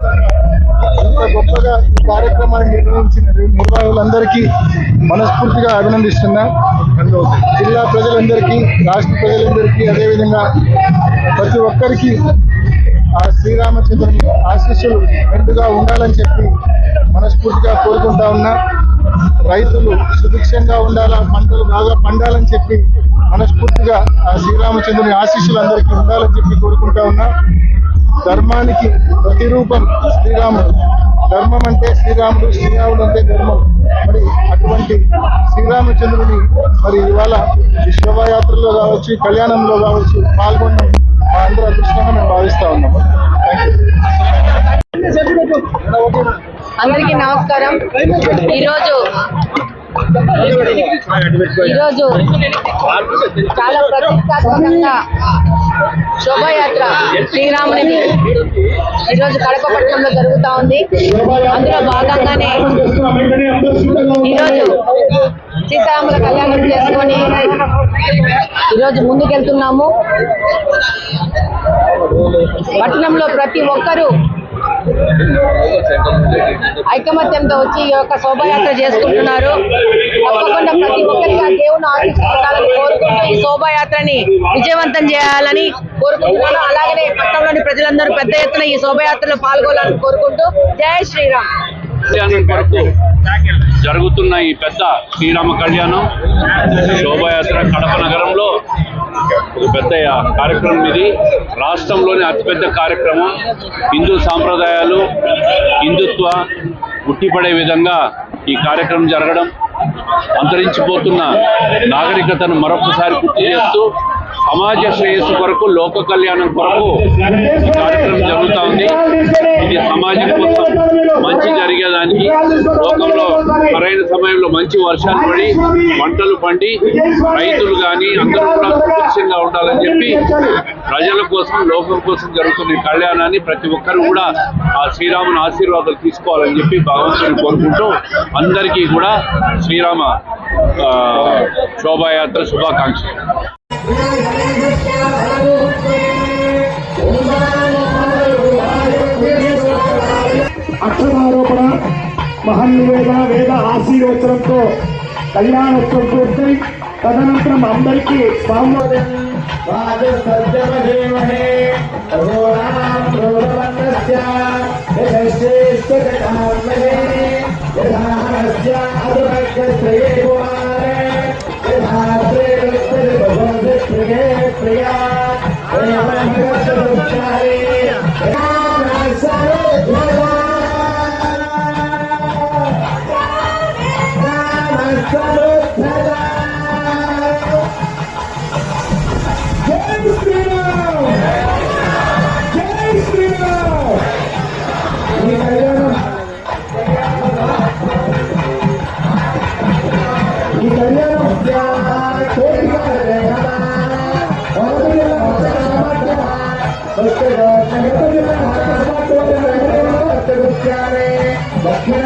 ఇంత గొప్పగా ఈ కార్యక్రమాన్ని నిర్వహించిన నిర్వాహకులందరికీ మనస్ఫూర్తిగా అభినందిస్తున్నా. జిల్లా ప్రజలందరికీ రాష్ట్ర ప్రజలందరికీ అదేవిధంగా ప్రతి ఒక్కరికి ఆ శ్రీరామచంద్రుని ఆశీస్సులు మెండుగా ఉండాలని చెప్పి మనస్ఫూర్తిగా కోరుకుంటా ఉన్నా. రైతులు సుభిక్షంగా ఉండాలా పంటలు బాగా పండాలని చెప్పి మనస్ఫూర్తిగా ఆ శ్రీరామచంద్రుని ఆశీస్సులు అందరికీ ఉండాలని చెప్పి కోరుకుంటా ఉన్నా. ధర్మానికి ప్రతిరూపం శ్రీరాముడు. ధర్మం అంటే శ్రీరాముడు శ్రీరాముడు అంటే ధర్మం. మరి అటువంటి శ్రీరామచంద్రుని మరి ఇవాళ ఈ శోభాయాత్రలో కావచ్చు కళ్యాణంలో కావచ్చు పాల్గొనడం మా అందరూ అదృష్టంగా మేము భావిస్తా ఉన్నాం. అందరికీ నమస్కారం. ఈరోజు ఈరోజు చాలా ప్రతిష్టాత్మకంగా శ్రీరామునిది ఈరోజు కడప పట్టణంలో జరుగుతా ఉంది. అందులో భాగంగానే ఈరోజు సీతారాముల కళ్యాణం చేసుకొని ఈరోజు ముందుకెళ్తున్నాము. పట్టణంలో ప్రతి ఒక్కరూ ఐకమత్యంతో వచ్చి ఈ యొక్క శోభాయాత్ర చేసుకుంటున్నారు. తప్పకుండా ప్రతి ఒక్కరికి ఆ దేవుని ఆశిస్తుండాలని కోరుకుంటూ ఈ శోభాయాత్రని విజయవంతం చేయాలని కోరుకుంటున్నాను. అలాగనే ప్రజలందరూ పెద్ద ఎత్తున ఈ శోభయాత్రలో పాల్గొనాలని కోరుకుంటూ జయ శ్రీరామ్. కళ్యాణం కొరకు జరుగుతున్న ఈ పెద్ద శ్రీరామ కళ్యాణం శోభాయాత్ర కడప నగరంలో ఒక పెద్ద కార్యక్రమం ఇది. రాష్ట్రంలోని అతిపెద్ద కార్యక్రమం. హిందూ సాంప్రదాయాలు హిందుత్వ ఉట్టిపడే విధంగా ఈ కార్యక్రమం జరగడం అంతరించిపోతున్న నాగరికతను మరొకసారి గుర్తు చేస్తూ సమాజ శ్రేయస్సు కొరకు లోక కళ్యాణం కొరకు ఈ కార్యక్రమం జరుగుతూ ఉంది. ఇది సమాజం కోసం మంచి జరిగేదానికి లోకంలో సరైన సమయంలో మంచి వర్షాలు పడి పంటలు పండి రైతులు కానీ అందరూ కూడా సుభిక్షంగా ఉండాలని చెప్పి ప్రజల కోసం లోకం కోసం జరుగుతున్న కళ్యాణాన్ని ప్రతి ఒక్కరు కూడా ఆ శ్రీరాముని ఆశీర్వాదాలు తీసుకోవాలని చెప్పి భగవంతుని కోరుకుంటూ అందరికీ కూడా శ్రీరామ శోభాయాత్ర శుభాకాంక్షలు. అక్షరారోపణ మహన్నివేద వేద ఆశీర్వచనంతో కళ్యాణోత్సవం పూర్తయి తదనంతరం అందరికీ స్వామి Gracias. ഭക്ഷിക്കാനെ ഭക്ഷണ